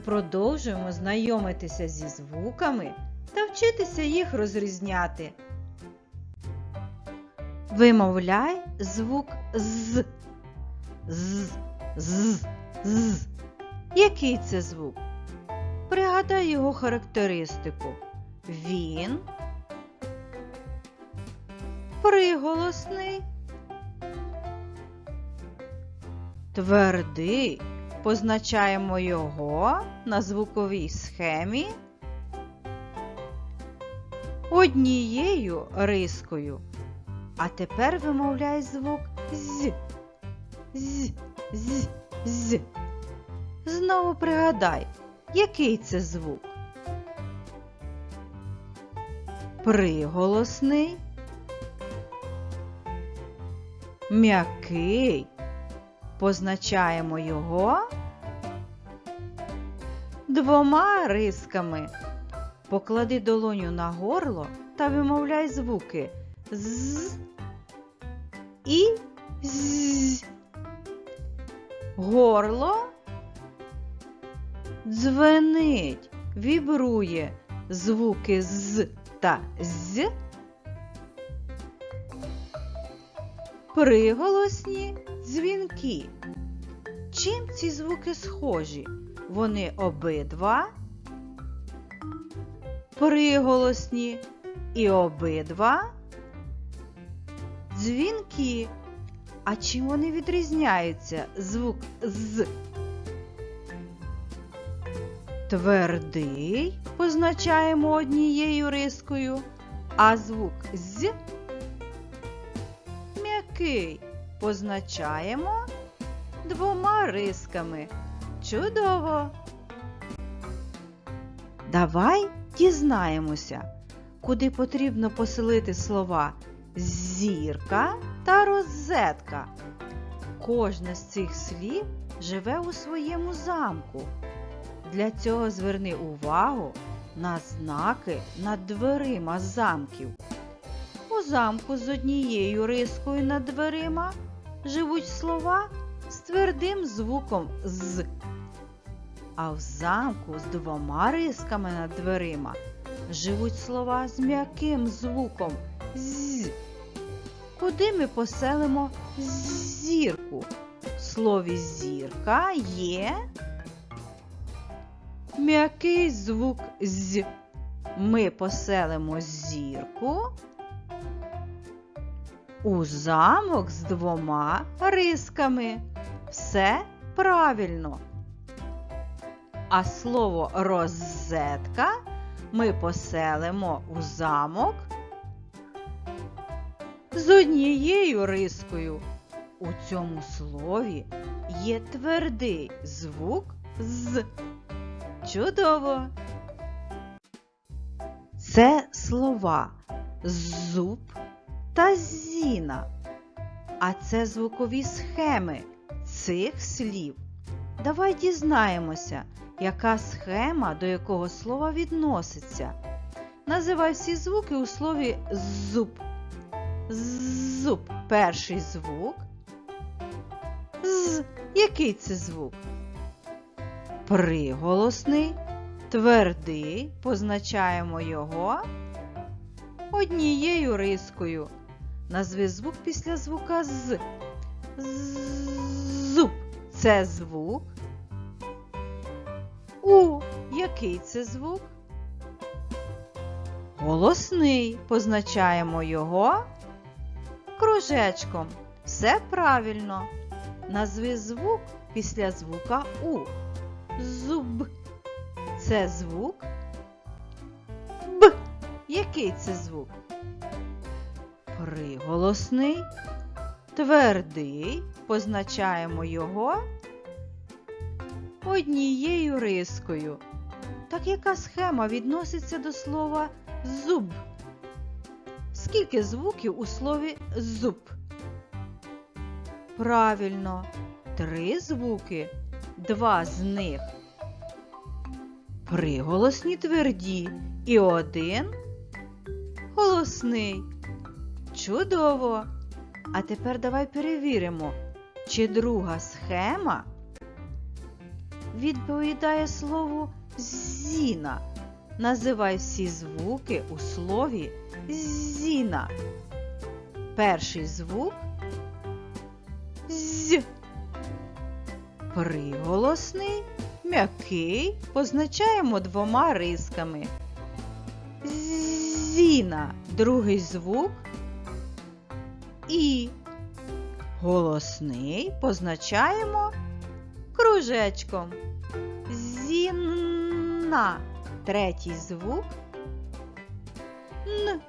продовжуємо знайомитися зі звуками та вчитися їх розрізняти. Вимовляй звук з. З, з, з. Який це звук? Пригадай його характеристику. Він приголосний, твердий. Позначаємо його на звуковій схемі однією рискою. А тепер вимовляй звук з. З, з, з. Знову пригадай, який це звук? Приголосний, м'який. Позначаємо його двома рисками. Поклади долоню на горло та вимовляй звуки з і з. Горло дзвенить, вібрує звуки з та з. Приголосні дзвінки. Чим ці звуки схожі? Вони обидва приголосні і обидва дзвінки. А чим вони відрізняються? Звук з твердий позначаємо однією рискою, а звук з м'який позначаємо двома рисками. Чудово! Давай дізнаємося, куди потрібно поселити слова зірка та розетка. Кожне з цих слів живе у своєму замку. Для цього зверни увагу на знаки над дверима замків. У замку з однією рискою над дверима живуть слова з твердим звуком з. А в замку з двома рисками над дверима живуть слова з м'яким звуком з. Куди ми поселимо зірку? В слові зірка є м'який звук з. Ми поселимо зірку у замок з двома рисками. Все правильно. А слово розетка ми поселимо у замок з однією рискою. У цьому слові є твердий звук з. Чудово! Це слова зуб та зіна. А це звукові схеми цих слів. Давай дізнаємося, яка схема до якого слова відноситься. Називай всі звуки у слові зуб. Зуб перший звук. З. Який це звук? Приголосний, твердий, позначаємо його однією рискою. Назви звук після звука з. Зуб це звук. У. Який це звук? Голосний. Позначаємо його кружечком. Все правильно. Назви звук після звука У. Зуб. Це звук. Який це звук? Приголосний. Твердий. Позначаємо його однією рискою. Так яка схема відноситься до слова зуб? Скільки звуків у слові зуб? Правильно, три звуки, два з них приголосні тверді і один голосний. Чудово! А тепер давай перевіримо, чи друга схема відповідає слову зіна. Називай всі звуки у слові зіна. Перший звук з. Приголосний, м'який позначаємо двома рисками. Зіна. Другий звук і. Голосний позначаємо кружечком. Зінна. Третій звук Н.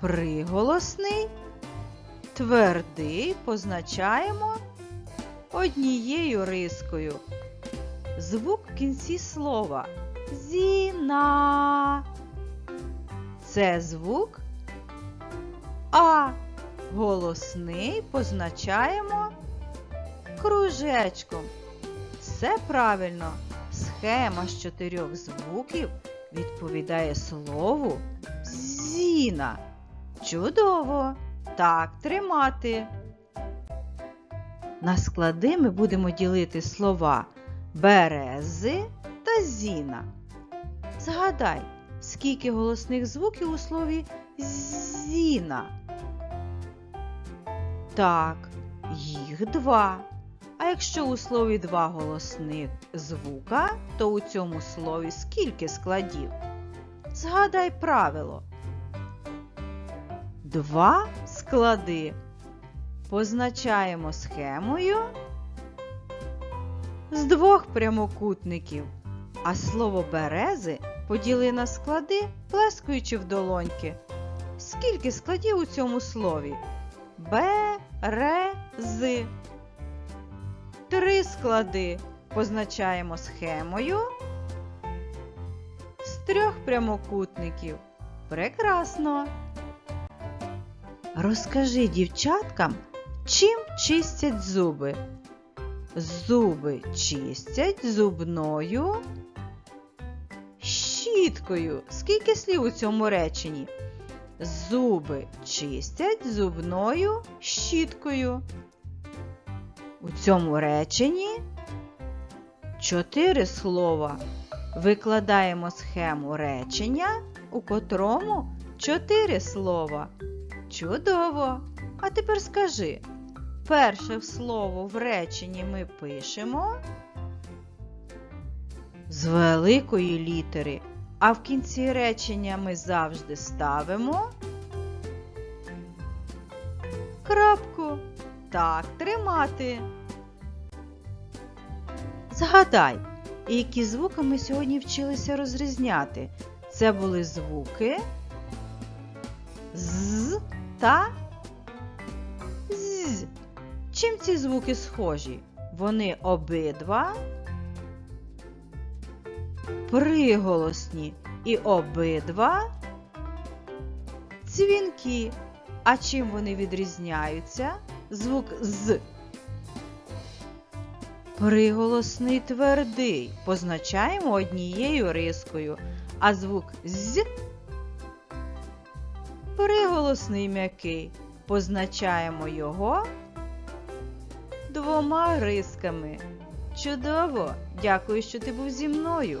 Приголосний. Твердий позначаємо однією рискою. Звук в кінці слова зіна. Це звук А. Голосний позначаємо кружечком. Все правильно. Схема з чотирьох звуків відповідає слову зіна. Чудово! Так тримати. На склади ми будемо ділити слова берези та. Згадай, скільки голосних звуків у слові зіна. Так, їх два. А якщо у слові два голосних звука, то у цьому слові скільки складів? Згадай правило. Два склади. Позначаємо схемою з двох прямокутників, а слово берези поділи на склади, плескаючи в долоньки. Скільки складів у цьому слові? Берези. Три склади позначаємо схемою з трьох прямокутників. Прекрасно! Розкажи дівчаткам, чим чистять зуби. Зуби чистять зубною щіткою. Скільки слів у цьому реченні? Зуби чистять зубною щіткою. У цьому реченні чотири слова. Викладаємо схему речення, у котрому чотири слова. Чудово! А тепер скажи, перше слово в реченні ми пишемо з великої літери, а в кінці речення ми завжди ставимо крапку. Так, тримати. Згадай, які звуки ми сьогодні вчилися розрізняти. Це були звуки з та з. Чим ці звуки схожі? Вони обидва приголосні і обидва дзвінки. А чим вони відрізняються? Звук з. Приголосний твердий позначаємо однією рискою, а звук з приголосний м'який позначаємо його двома рисками. Чудово! Дякую, що ти був зі мною,